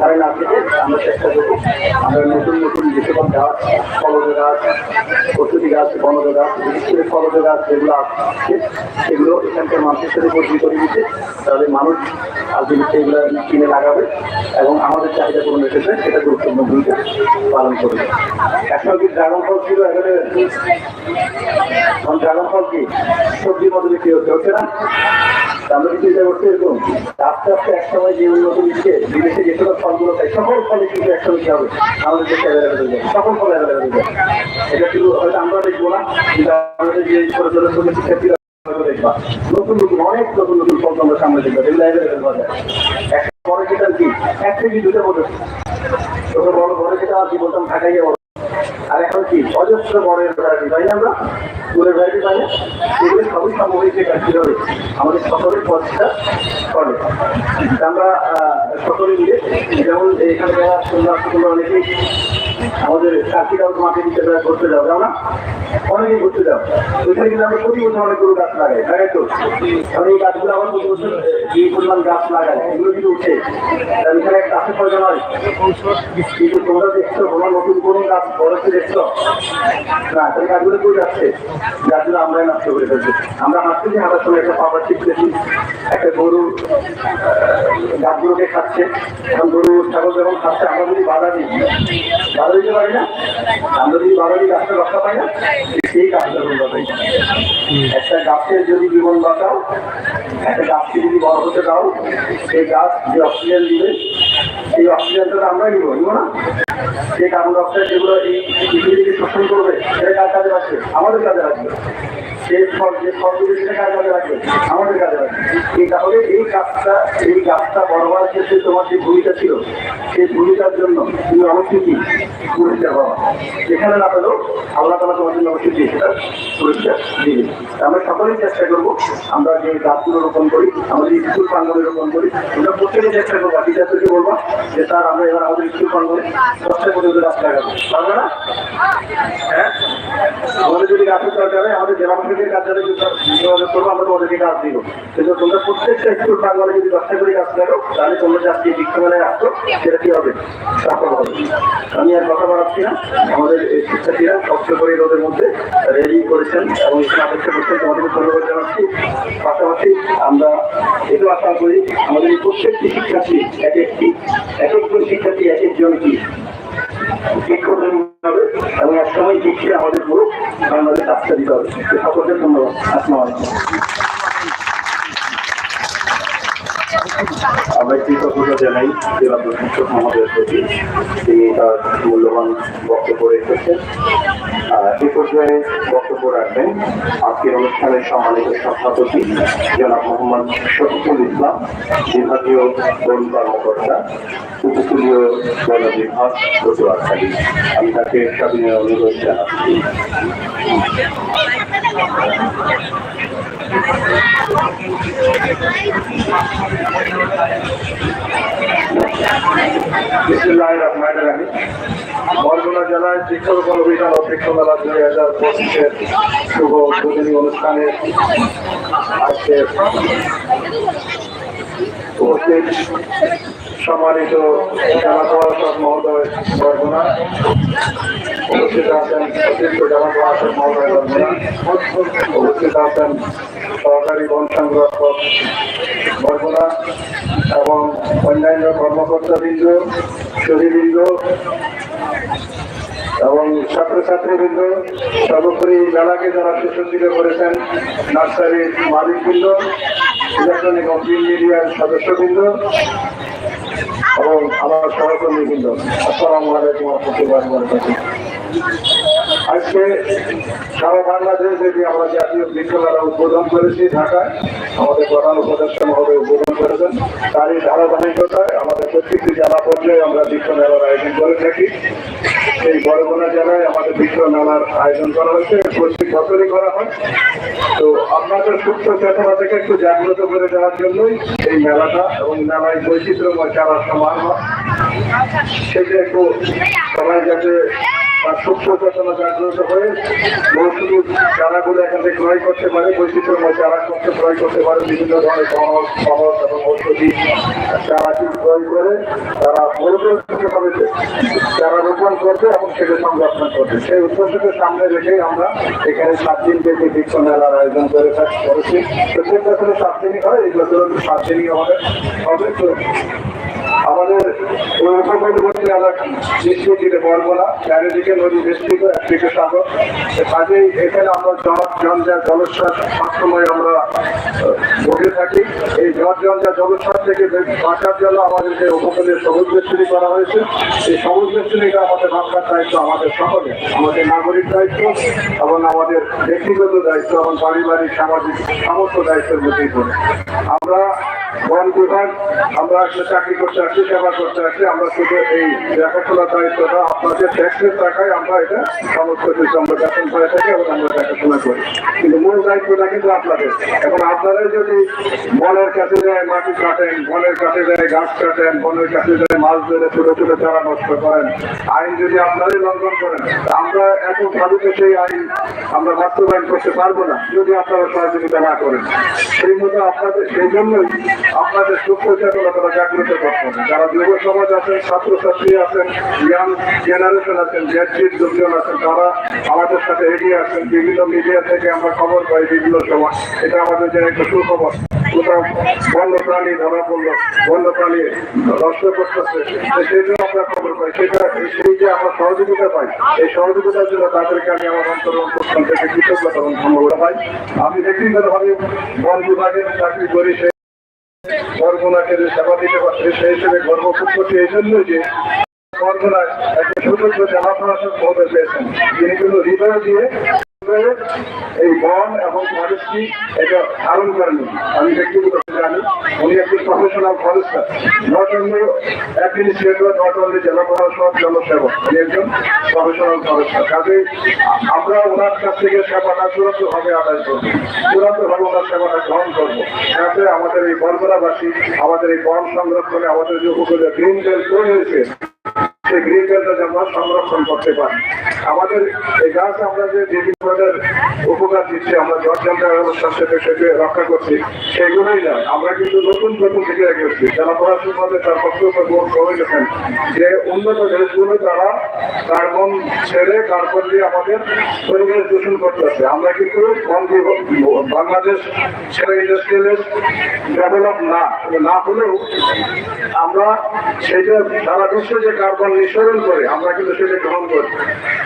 ধারে না থেকে আমরা চেষ্টা করব। আমরা নতুন নতুন যে গাছ ফলজ গাছ ওষুধি গাছ বনজ গাছ, বিশেষ করে গাছ যেগুলো আছে, সেগুলো এখানকার মানুষের সাথে বদলি করে দিচ্ছে তাহলে মানুষ আলটিমেটলি এগুলো কিনে লাগাবে এবং আমাদের চাহিদা পূরণের ক্ষেত্রে সেটা গুরুত্বপূর্ণ ভূমিকা পালন করবে। এখন কি ড্রাগন ফল ছিল এখানে? ড্রাগন ফল কি? সবজির মধ্যে বিক্রি হচ্ছে হচ্ছে না? আমরা কি চিন্তা করছি এরকম। আস্তে আস্তে এক সময় যে উন্নত বিশ্বে বিদেশে যে সকল ফলগুলো খাই সকল যাবে। সকল ফল অ্যাভেলেবেল যাবে। এটা শুধু হয়তো আমরা দেখব না যে ছোট ছোট ছোট দেখবা। নতুন নতুন, অনেক নতুন নতুন তোমরা সামনে দেখবে, যেগুলো অ্যাভেলেবেল একটা বড় যেটা কি? এক কেজি দুটো বড় বড় যেটা আর কি বলতাম ঢাকাই বড়। আর এখন কি? অজস্র পাই না আমরা? ফুলের ভ্যারাইটি পাই না এগুলো সবই সম্ভব হয়েছে কাজ হবে আমাদের সকলের পথটা করে আমরা সকলে মিলে, যেমন এখানে যারা সুন্দর তোমরা অনেকেই আমাদের কাকিরাও মাঠে দিতে যারা ঘুরতে যাও যাও না? অনেকেই ঘুরতে যাও। ওইখানে কিন্তু আমরা প্রতি বছর অনেকগুলো গাছ লাগাই লাগাই তো? কারণ এই গাছগুলো আমার প্রতি বছর যে পরিমাণ গাছ লাগাই, এগুলো কিন্তু উঠে। তাহলে এখানে একটা গাছের প্রয়োজন হয় কিন্তু তোমরা দেখছ, তোমার নতুন কোনো গাছ বড় দেখছ? না সেই গাছগুলো কই যাচ্ছে? গাছগুলো আমরাই নষ্ট করে ফেলছি। আমরা হাঁটতে যে হাঁটার সময় একটা পাবার শিখতেছি একটা গরু গাছগুলোকে খাচ্ছে। এখন গরু, ছাগল যখন খাচ্ছে, আমরা যদি বাধা দিই, বাধা দিতে পারি না? আমরা যদি বাধা দিই, গাছটা রক্ষা পাই না? সেই গাছটা তোমরা পাই একটা গাছের যদি জীবন বাঁচাও, একটা গাছকে যদি বড় হতে দাও, সেই গাছ যে অক্সিজেন দিবে সেই অক্সিজেনটা তো আমরাই নিব নিব না? সেই কার্বন ডাইঅক্সাইড যেগুলো এই পৃথিবীকে শোষণ করবে সেটা কার কাজে লাগবে? আমাদের কাজে লাগবে। সেই ফল যে ফলগুলো সেটা কার কাজে লাগবে। আমাদের কাজে লাগবে। তাহলে এই গাছটা এই গাছটা বড় হওয়ার ক্ষেত্রে তোমার যে ভূমিকা ছিল, সেই ভূমিকার জন্য তুমি অবশ্যই কি পুরস্কার পাবা। যেখানে না পেলেও আল্লাহ তালা তোমার জন্য অবশ্যই দিয়ে সেটা পুরস্কার দিবে আমরা সকলেই চেষ্টা করব আমরা যে গাছগুলো রোপণ করি, আমাদের স্কুল প্রাঙ্গনে রোপণ করি, আমরা প্রত্যেকে চেষ্টা করব। টিচারদেরকে বলব যে, স্যার, আমরা এবার আমাদের স্কুল প্রাঙ্গনে দশটা পর্যন্ত গাছ লাগাবো। পারবে না? হ্যাঁ? আমাদের যদি গাছের দরকার হয় আমাদের জেলা কার্যালয়ে করব আমরা তোমাদেরকে গাছ দিব। কিন্তু প্রত্যেকটা স্কুল যদি দশটা করে গাছ লাগাও তাহলে তোমরা যে আজকে বৃক্ষমেলায় আসছো, সেটা কি হবে? সফল হবে। আমি আর কথা বাড়াচ্ছি না। আমাদের শিক্ষার্থীরা কষ্ট করে রোদের মধ্যে রেডি করেছেন এবং অপেক্ষা করছেন, তোমাদেরকে ধন্যবাদ জানাচ্ছি। পাশাপাশি আমরা এটাও আশা করি, আমাদের প্রত্যেকটি শিক্ষার্থী, এক একটি, এক একজন শিক্ষার্থী, এক একজন কি? শিক্ষকদের হবে এবং এক সময় শিক্ষা আমাদের পুরো আমাদের কাজটা দিতে হবে। সকলকে ধন্যবাদ। আসসালামু আলাইকুম আমরা কৃতজ্ঞতা জানাই জেলা প্রশাসক মহোদয়ের প্রতি। তিনি তার মূল্যবান বক্তব্য রেখেছেন। এই পর্যায়ে বক্তব্য রাখবেন আজকের অনুষ্ঠানের সম্মানিত সভাপতি জনাব মোহাম্মদ শফিকুল ইসলাম, বিভাগীয় বন কর্মকর্তা, উপকূলীয় বন বিভাগ পটুয়াখালী। আমি তাকে সবিনয় অনুরোধ জানাচ্ছি। বরগুনা জেলায় বৃক্ষরোপণ অভিযান ও বৃক্ষমেলা দুই হাজার পঁচিশের শুভ উদ্বোধনী অনুষ্ঠানে আজকে সম্মানিত জেলা প্রশাসক মহোদয় বরগুনা। উপস্থিত আছেন অতিরিক্ত জেলা প্রশাসক মহোদয় সহকারী বন সংরক্ষক বরগুনা এবং অন্যান্য কর্মকর্তাবৃন্দ সুধীবৃন্দ এবং ছাত্রছাত্রীবৃন্দ, সর্বোপরি মেলাকে যারা সুসজ্জিত করেছেন, নার্সারির মালিকবৃন্দ, ইলেকট্রনিক প্রিন্ট মিডিয়ার সদস্যবৃন্দ এবং আমার সহকর্মীবৃন্দ, আসসালামু আলাইকুম রহমতুল্লাহ আজকে সারা বাংলাদেশ যদি আমরা জাতীয় বৃক্ষমেলা উদ্বোধন করেছি ঢাকায়। আমাদের প্রধান উপদেষ্টা মহোদয় উদ্বোধন করেছেন। তারই ধারাবাহিকতায় আমাদের প্রত্যেকটি জেলা পর্যায়ে আমরা বৃক্ষ মেলার আয়োজন করে থাকি। এই বরগুনা জেলায় আমাদের বৃক্ষ মেলার আয়োজন করা হয়েছে, প্রত্যেক বছরই করা হয়। তো আপনাদের সুস্থ চেতনা থেকে একটু জাগ্রত করে দেওয়ার জন্যই এই মেলাটা এবং মেলায় বৈচিত্র্যময় চারা সেটা একটু সবাই যাতে তার সূক্ষ্ম চেতনা জাগ্রত চারাগুলো এখান থেকে ক্রয় করতে পারে, বৈচিত্র্যময় চারা করতে, ক্রয় করতে পারে, বিভিন্ন ধরনের সহজ সহজ এবং ঔষধি চারাটি ক্রয় করে, তারা মূল উদ্দেশ্যভাবে যারা রোপণ করবে এবং সেটা সংরক্ষণ করবে। সেই উদ্দেশ্যকে সামনে রেখেই আমরা এখানে সাত দিন ব্যাপী বৃক্ষ মেলার আয়োজন করে করেছি। প্রত্যেক বছরে সাত দিনই হয় এই বছর সাত দিনই আমাদের হবে আমাদের ওই উপকূলবর্তী এলাকা নিশ্চিত চারিদিকে নদী একদিকে সাগর। কাজেই এখানে আমরা জল জঞ্জাল জলস্বাদ সবসময় আমরা আহ, থাকি। এই জল জঞ্জাল জলস্বাদ থেকে বাঁচার জন্য আমাদের যে উপকূলে সবুজ বেষ্টনী করা হয়েছে। এই সবুজ বেষ্টনীটা আমাদের রক্ষার দায়িত্ব আমাদের সকলে আমাদের নাগরিক দায়িত্ব এবং আমাদের ব্যক্তিগত দায়িত্ব এবং পারিবারিক সামাজিক সমস্ত দায়িত্বের মধ্যেই পড়ে। আমরা বন বিভাগ আমরা আসলে চাকরি করতে আসছি সেবা করতে আসছি আমরা শুধু এই দেখাশোনার দায়িত্বটা আপনাদের ট্যাক্সের টাকায় আমরা এটা সমস্ত কিছু আমরা বেতন করে থাকি এবং আমরা দেখাশোনা করি। কিন্তু মূল দায়িত্বটা কিন্তু আপনাদের। এখন আপনারাই যদি বনের কাছে যায়, মাটি কাটেন, বনের কাছে যায়, গাছ কাটেন, বনের কাছে যায়, মাছ ধরে ছোট ছোট চারা নষ্ট করেন, আইন যদি আপনারাই লঙ্ঘন করেন, আমরা এত ভাবিতে সেই আইন আমরা বাস্তবায়ন করতে পারব না, যদি আপনারা সহযোগিতা না করেন। সেই মতো আপনাদের সেই জন্যই আপনাদের সুস্থ চেতনতা জাগ্রত করতে যারা যুব সমাজ আছেন, ছাত্রছাত্রী আছেন ইয়াং জেনারেশন আছেন জেডজির লোকজন আছেন, তারা আমাদের সাথে এগিয়ে আসেন বিভিন্ন মিডিয়া থেকে আমরা খবর পাই বিভিন্ন সময়। এটা আমাদের জন্য একটা সুখবর। বন্য প্রাণী ধরা পড়ল, বন্য প্রাণী নষ্ট করতেছে সেই জন্য আমরা খবর পাই। সেটা সেই যে আমরা সহযোগিতা পাই, এই সহযোগিতার জন্য তাদেরকে আমি আমার অন্তর অন্তঃস্থল থেকে কৃতজ্ঞতা এবং ধন্যবাদ পাই আমি ব্যক্তিগতভাবে বন বিভাগের চাকরি করি বরগুনাকে যে সেবা দিতে পারছে সেই হিসেবে গর্ববোধ করছি এই জন্য যে বরগুনায় একটা সুযোগ্য জেলা প্রশাসক মহোদয় পেয়েছেন। তিনি কিন্তু হৃদয় দিয়ে হৃদয়ে এই বন এবং ফরেস্ট্রি এটা ধারণ করেনি। আমি ব্যক্তিগত জানি, উনি একজন professional forester not only administrator not only জেলা প্রশাসক জনসেবক। উনি একজন প্রফেশনাল ফরেস্টার কাজে আমরা ওনার কাছ থেকে সেবাটা চূড়ান্ত ভাবে আদায় করব। চূড়ান্ত ভাবে ওনার সেবাটা গ্রহণ করব। যাতে আমাদের এই বর্বরাবাসী আমাদের এই বন সংরক্ষণে আমাদের যে উপকূলে গ্রিন বেল্ট তৈরি হয়েছে সেই আমরা সংরক্ষণ করতে পারি। আমাদের এই গাছ আমরা যে ধরনের উপকার দিচ্ছি, আমরা জর্জন্টার অবস্থার সাথে সেটা রক্ষা করছি, সেগুলোই না আমরা কিন্তু নতুন নতুন দিকে এগিয়েছি যারা পড়াশোনা মধ্যে তার বক্তব্য বোধ করে গেছেন। যে উন্নত দেশগুলো তারা কার্বন ছেড়ে কার্বন দিয়ে আমাদের পরিবেশ দূষণ করতেছে আমরা কিন্তু বাংলাদেশ ছেড়ে ইন্ডাস্ট্রিয়াল ডেভেলপ না না হলেও আমরা সেটা সারা বিশ্বে যে কার্বন নিঃসরণ করে, আমরা কিন্তু সেটা গ্রহণ করি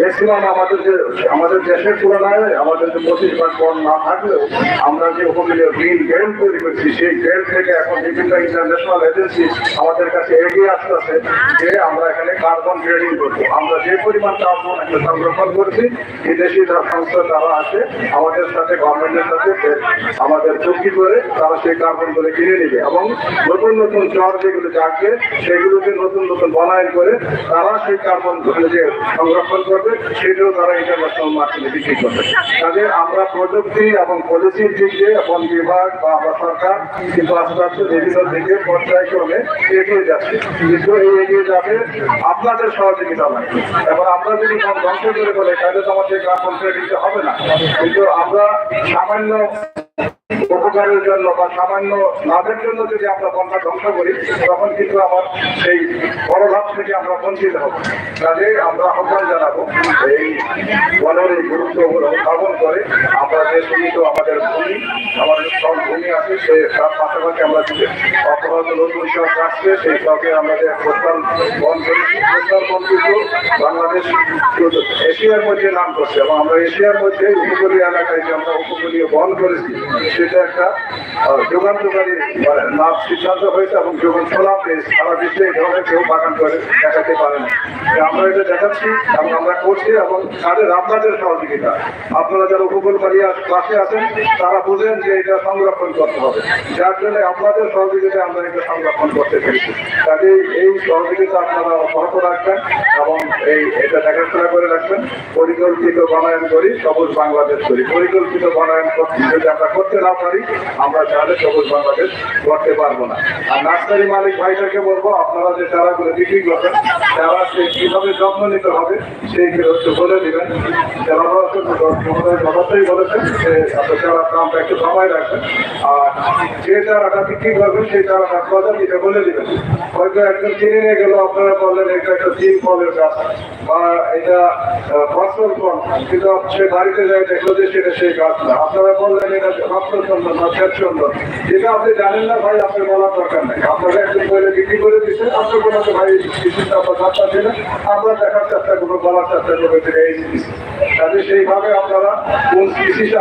ম্যাক্সিমাম আমাদের যে, আমাদের দেশের তুলনায় আমাদের যে পঁচিশ ভাগ বন না থাকলেও আমরা যে উপকূলীয় গ্রিন বেল্ট তৈরি করছি, সেই বেল্ট থেকে এখন বিভিন্ন ইন্টারন্যাশনাল এজেন্সি আমাদের কাছে এগিয়ে আসতেছে যে আমরা এখানে কার্বন ট্রেডিং করব। আমরা যে পরিমাণ কার্বন একটা সংরক্ষণ করছি, বিদেশি সংস্থা তারা আছে, আমাদের সাথে গভর্নমেন্টের সাথে আমাদের চুক্তি করে তারা সেই কার্বনগুলো কিনে নেবে। এবং নতুন নতুন চর যেগুলো জাগবে, সেগুলোকে নতুন নতুন বনায়ন করে তারা সেই কার্বন যে সংরক্ষণ করবে, সেটাও তারা ইন্টারন্যাশনাল মার্কেটে বিক্রি করবে। কাজে আমরা প্রযুক্তি এবং পলিসির দিক দিয়ে বন বিভাগ বা আমরা সরকার, কিন্তু আস্তে আস্তে বিভিন্ন দিকে পর্যায়ক্রমে এগিয়ে যাচ্ছে। কিন্তু এই এগিয়ে যাবে আপনাদের সহযোগিতা লাগবে এবং আমরা যদি ধ্বংস করে বলে, তাহলে তো আমাদের কার্বন দিতে হবে না। কিন্তু আমরা সামান্য উপকারের জন্য বা সামান্য লাভের জন্য যদি আমরা বনটা ধ্বংস করি, তখন কিন্তু আমার সেই বড় লাভ থেকে আমরা বঞ্চিত হব। কাজে আমরা আহ্বান জানাব এই বনের এই গুরুত্ব উদ্ভাবন করে আমরা যে সীমিত আমাদের ভূমি, আমাদের সব ভূমি আছে, সে তার পাশাপাশি আমরা যদি অপরাধ নতুন শখ আসছে সেই শখে আমরা যে কোস্টাল বন করেছি কোস্টাল বন কিন্তু বাংলাদেশ এশিয়ার মধ্যে নাম করছে এবং আমরা এশিয়ার মধ্যে উপকূলীয় এলাকায় আমরা উপকূলীয় বন করেছি, সেটা একটা যুগান্তকারী মানে সিদ্ধান্ত হয়েছে এবং যুগন ছলাম সারা বিশ্বে এই ধরনের কেউ বাগান করে, দেখাতে পারে না। আমরা এটা দেখাচ্ছি এবং আমরা করছি এবং তাদের আপনাদের সহযোগিতা। আপনারা যারা উপকূল পাড়িয়া পাশে আছেন, তারা বুঝেন যে এটা সংরক্ষণ করতে হবে। যার জন্য আপনাদের সহযোগিতায় আমরা এটা সংরক্ষণ করতে পেরেছি। কাজে এই সহযোগিতা আপনারা অব্যাহত রাখবেন এবং এই এটা দেখাশোনা করে রাখবেন। পরিকল্পিত বনায়ন করি, সবুজ বাংলাদেশ করি। পরিকল্পিত বনায়ন করতে যদি আমরা করতে না পারি, আমরা তাহলে সবুজ বাংলাদেশ করতে পারব না। আর নার্সারি মালিক ভাইটাকে বলব, আপনারা যে চারাগুলো বিক্রি করবেন চারা সে কীভাবে যত্ন নিতে হবে, সেই হচ্ছে বলে দেবেন। বাবাতেই বলেছেন যে আপনার চারার দামটা একটু কমায় রাখবেন। আর যে চারাটা বিক্রি করবেন, সেই চারাটা কথা দিতে বলে দিবেন। হয়তো একজন কিনে নিয়ে গেল, আপনারা বললেন, এটা একটা তিন ফলের গাছ। বা এটা ফসল ফল। কিন্তু সে বাড়িতে যায়, দেখল যে সেটা সেই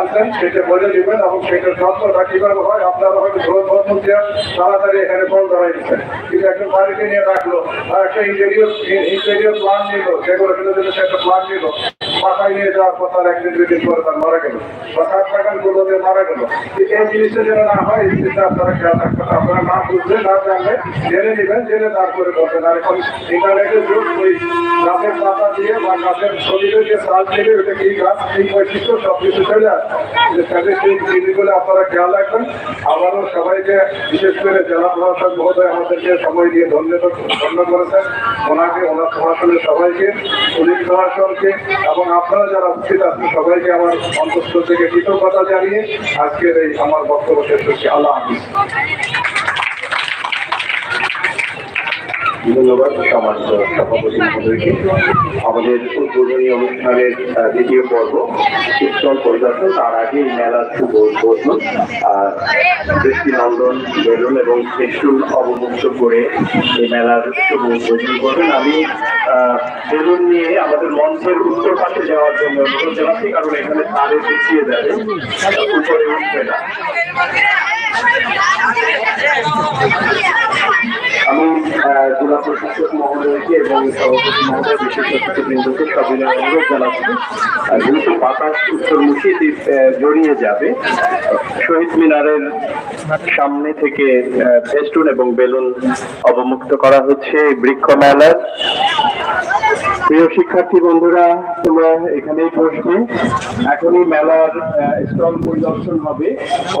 আনছেন, সেটা বলে দিবেন এবং সেটার হয়, আপনারা তাড়াতাড়ি এখানে ফল ধরাই দিচ্ছেন। কিন্তু একজন বাড়িতে নিয়ে রাখল, আর একটা ইন্টেরিয়র ইন্টেরিয়র প্ল্যান নিল দিলে একটা প্ল্যান নিল। নিয়ে তার একদিন তার মারা গুলোতে মারা এই না হয়, এই জিনিসটা আপনারা খেয়াল রাখবেন। আপনারা জেনে নেবেন, জেনে আর ইন্টারনেটে ওই গাছের দিয়ে ওটা কি গাছ সব কিছু চলে আপনারা খেয়াল রাখবেন। আবারও সবাইকে, বিশেষ করে জেলা প্রশাসক মহোদয় আমাদেরকে সময় দিয়ে ধন্যবাদ ধন্য করেছেন। ওনাকে, ওনার প্রশাসনের সবাইকে, পুলিশ প্রশাসনকে এবং আপনারা যারা উপস্থিত আছেন, সবাইকে আমার অন্তঃস্থ থেকে কৃতজ্ঞতা জানিয়ে আজকের এই আমার বক্তব্য শেষ করছি। আল্লাহ হাফিজ। ধন্যবাদ সমাজ সভাপতি মহোদয়কে। আমাদের উদ্বোধনী অনুষ্ঠানের দ্বিতীয় পর্ব শীতল পরিদর্শন। তার আগে মেলার শুভ উদ্বোধন। দৃষ্টিনন্দন বেলুন এবং ত্রিশুল অবমুক্ত করে এই মেলার শুভ উদ্বোধন করবেন। আমি বেলুন নিয়ে আমাদের মঞ্চের উত্তর পাশে যাওয়ার জন্য অনুরোধ জানাচ্ছি, কারণ এখানে তারে পিছিয়ে যাবে, উপরে উঠবে না। আমি জেলা প্রশাসক মহোদয়কে এবং সভাপতি মহোদয় বিশেষ অতিথিবৃন্দকে সবিনয় অনুরোধ জানাচ্ছি। যেহেতু বাতাস উত্তরমুখী জড়িয়ে যাবে, শহীদ মিনারের সামনে থেকে ফেস্টুন এবং বেলুন অবমুক্ত করা হচ্ছে বৃক্ষ মেলার। প্রিয় শিক্ষার্থী বন্ধুরা তোমরা এখানেই বসবে। এখনই মেলার স্টল পরিদর্শন হবে।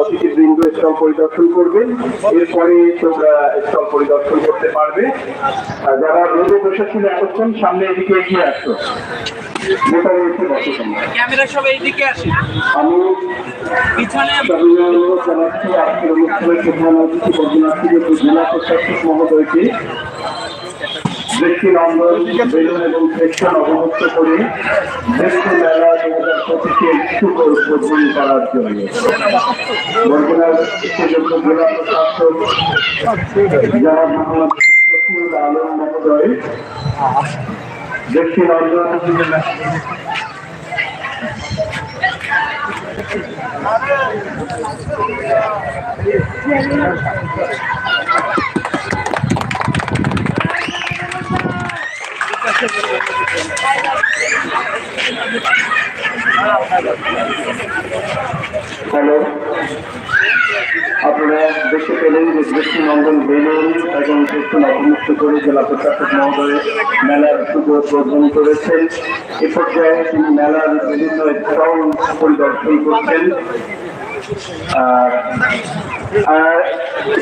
অতিথি অতিথিবৃন্দ স্টল পরিদর্শন করবেন। এরপরে তোমরা স্টল পরিদর্শন করতে পারবে। যারা রোদে বসেছিল এতক্ষণ সামনে এদিকে এগিয়ে আসো। ক্যামেরা সব এইদিকে আসে। আমি পিছনে জানাচ্ছি আজকের অনুষ্ঠানের প্রধান অতিথি বর্ধনার্থী জেলা প্রশাসক মহোদয়কে দৃষ্টিনন্দন বেলুন এবং সেকশন অবমুক্ত করে দৃষ্টি মেলা দু হাজার পঁচিশে শুভ উদ্বোধন করার জন্য। বরগুনার সুযোগ্য জেলা মহোদয় দৃষ্টিনন্দন হ্যালো। আপনারা দেখতে পেলেন যে দৃষ্টিনন্দন বেলুন এবং দৃষ্টি অবমুক্ত করে জেলা প্রশাসক মহোদয় মেলার শুভ উদ্বোধন করেছেন। এ পর্যায়ে তিনি মেলার বিভিন্ন স্টল পরিদর্শন করছেন।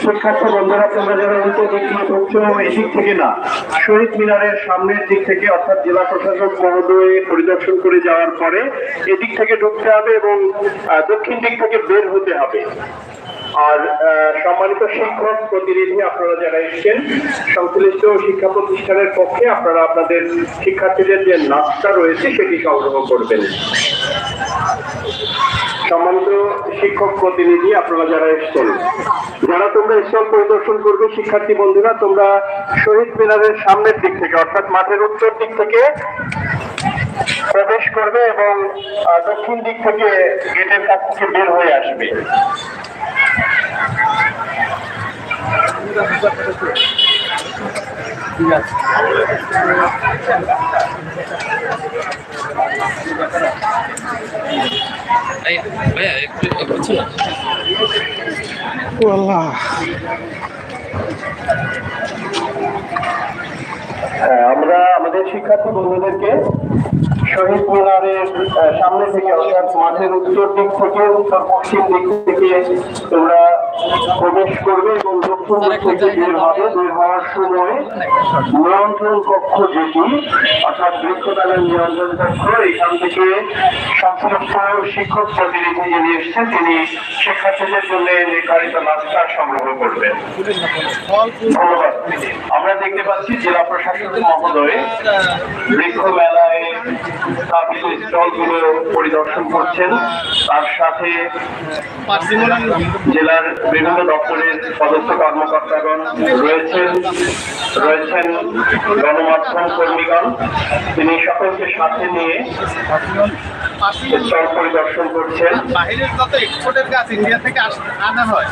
শিক্ষার্থী বন্ধুরা, তোমরা যারা এদিক থেকে না, শহীদ মিনারের সামনের দিক থেকে, অর্থাৎ জেলা প্রশাসক মহোদয় পরিদর্শন করে যাওয়ার পরে, এদিক থেকে ঢুকতে হবে এবং দক্ষিণ দিক থেকে বের হতে হবে। আর সম্মানিত শিক্ষক প্রতিনিধি আপনারা যারা এসেছেন, সংশ্লিষ্ট শিক্ষা প্রতিষ্ঠানের পক্ষে আপনারা আপনাদের শিক্ষার্থীদের যে নাস্তা রয়েছে, সেটি সংগ্রহ করবেন। সম্মানিত শিক্ষক প্রতিনিধি আপনারা যারা এসছেন যারা তোমরা স্টল পরিদর্শন করবে শিক্ষার্থী বন্ধুরা তোমরা শহীদ মিনারের সামনের দিক থেকে অর্থাৎ মাঠের উত্তর দিক থেকে প্রবেশ করবে এবং দক্ষিণ দিক থেকে গেটের কাছ থেকে বের হয়ে আসবে। এই, ভাইয়া একটু একটু না? হ্যাঁ, আমরা আমাদের শিক্ষার্থী বন্ধুদেরকে শহীদ মিনারের আহ, সামনে থেকে অর্থাৎ মাঠের উত্তর দিক থেকে উত্তর পশ্চিম দিক থেকে তোমরা প্রবেশ করবে এবং দক্ষিণ দিক থেকে বের হবে বের হওয়ার সময় নিয়ন্ত্রণ কক্ষ যেটি অর্থাৎ বৃক্ষদানের নিয়ন্ত্রণ কক্ষ এখান থেকে সংশ্লিষ্ট শিক্ষক প্রতিনিধি যিনি এসছেন তিনি শিক্ষার্থীদের জন্য নির্ধারিত নাস্তা সংগ্রহ করবেন। ধন্যবাদ। আমরা দেখতে পাচ্ছি জেলা প্রশাসক মহোদয় বৃক্ষ মেলায় স্থাপিত স্টলগুলো পরিদর্শন করছেন। তার সাথে জেলার বিভিন্ন দপ্তরের সদস্য কর্মকর্তাগণ রয়েছেন। রয়েছেন গণমাধ্যম কর্মীগণ। তিনি সকলকে সাথে নিয়ে স্টল পরিদর্শন করছেন। বাইরের যত এক্সপোর্টের গাছ ইন্ডিয়া থেকে আনা হয়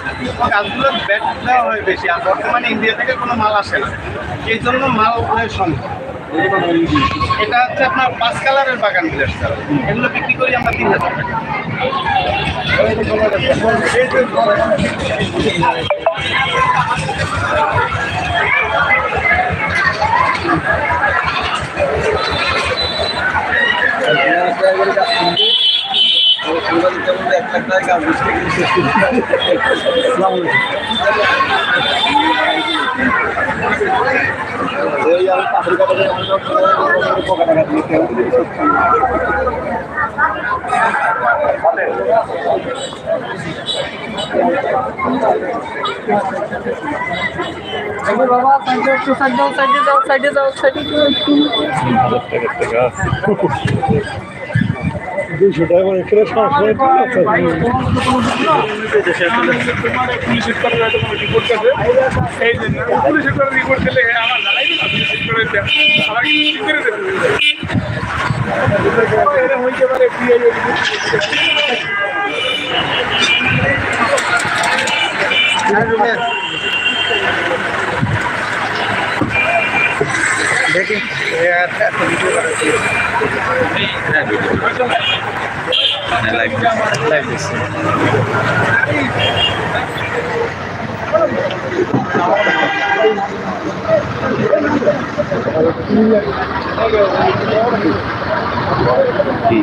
গাছগুলোর ব্যাট দেওয়া হয় বেশি, আর বর্তমানে ইন্ডিয়া থেকে কোনো মাল আসে না। এই জন্য মাল হয় সম্ভব। এটা হচ্ছে আপনার পাঁচ কালারের বাগান বিলাস এগুলো বিক্রি করি আমরা তিন হাজার টাকা। বাবা একটু সাইড যাও সাইডে যাও সাইডে যাও সাইডে যাও দুইশো টাকা করে কিলো সবসময় করে করে করে করে দেখি। ভিডিও করাচ্ছি লাইভ লাইভ দেখছি। কি